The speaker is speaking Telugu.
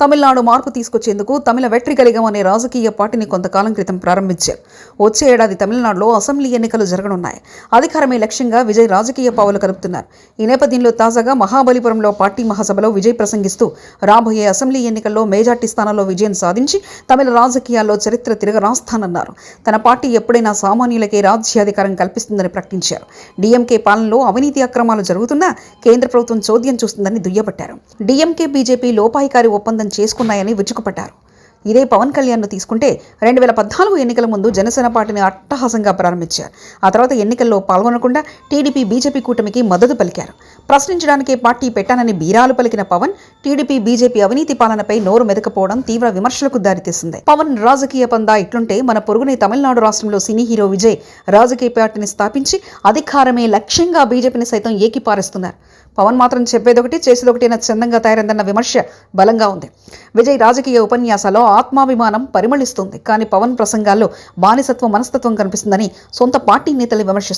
తమిళనాడు మార్పు తీసుకొచ్చేందుకు తమిళ వెట్రికలిగం అనే రాజకీయ పార్టీని కొంతకాలం క్రితం ప్రారంభించారు. వచ్చే ఏడాది తమిళనాడులో అసెంబ్లీ ఎన్నికలు జరగనున్నాయి. అధికారమే లక్ష్యంగా విజయ్ రాజకీయ పావులు కలుపుతున్నారు. ఈ నేపథ్యంలో తాజాగా మహాబలిపురంలో పార్టీ మహాసభలో విజయ్ ప్రసంగిస్తూ రాబోయే అసెంబ్లీ ఎన్నికల్లో మేజార్టీ స్థానంలో విజయం సాధించి తమిళ రాజకీయాల్లో చరిత్ర తిరగరాస్తానన్నారు తన పార్టీ ఎప్పుడైనా సామాన్యులకే రాజ్యాధికారం కల్పిస్తుందని ప్రకటించారు. డీఎంకే పాలనలో అవినీతి అక్రమాలు జరుగుతున్నా కేంద్ర ప్రభుత్వం చోద్యం చూస్తుందని దుయ్యబట్టారు. డీఎంకే బీజేపీ లోపాయికారి ఒప్పందం చేసుకున్నాయని విరుచుకుపడ్డారు. ఇదే పవన్ కళ్యాణ్ను తీసుకుంటే రెండు వేల పద్నాలుగు ఎన్నికల ముందు జనసేన పార్టీని అట్టహాసంగా ప్రారంభించారు. ఆ తర్వాత ఎన్నికల్లో పాల్గొనకుండా టీడీపీ బీజేపీ కూటమికి మద్దతు పలికారు. ప్రశ్నించడానికే పార్టీ పెట్టానని బీరాలు పలికిన పవన్ టీడీపీ బీజేపీ అవినీతి పాలనపై నోరు మెదకపోవడం తీవ్ర విమర్శలకు దారితీసింది. పవన్ రాజకీయ పందా ఇట్లుంటే మన పొరుగునే తమిళనాడు రాష్ట్రంలో సినీ హీరో విజయ్ రాజకీయ పార్టీని స్థాపించి అధికారమే లక్ష్యంగా బీజేపీని సైతం ఏకిపారేస్తున్నారు. పవన్ మాత్రం చెప్పేదొకటి చేసేదొకటి చందంగా తయారైందన్న విమర్శ బలంగా ఉంది. విజయ్ రాజకీయ ఉపన్యాసాల్లో ఆత్మాభిమానం పరిమళిస్తుంది. కానీ పవన్ ప్రసంగాల్లో బానిసత్వ మనస్తత్వం కనిపిస్తుందని సొంత పార్టీ నేతలు విమర్శిస్తారు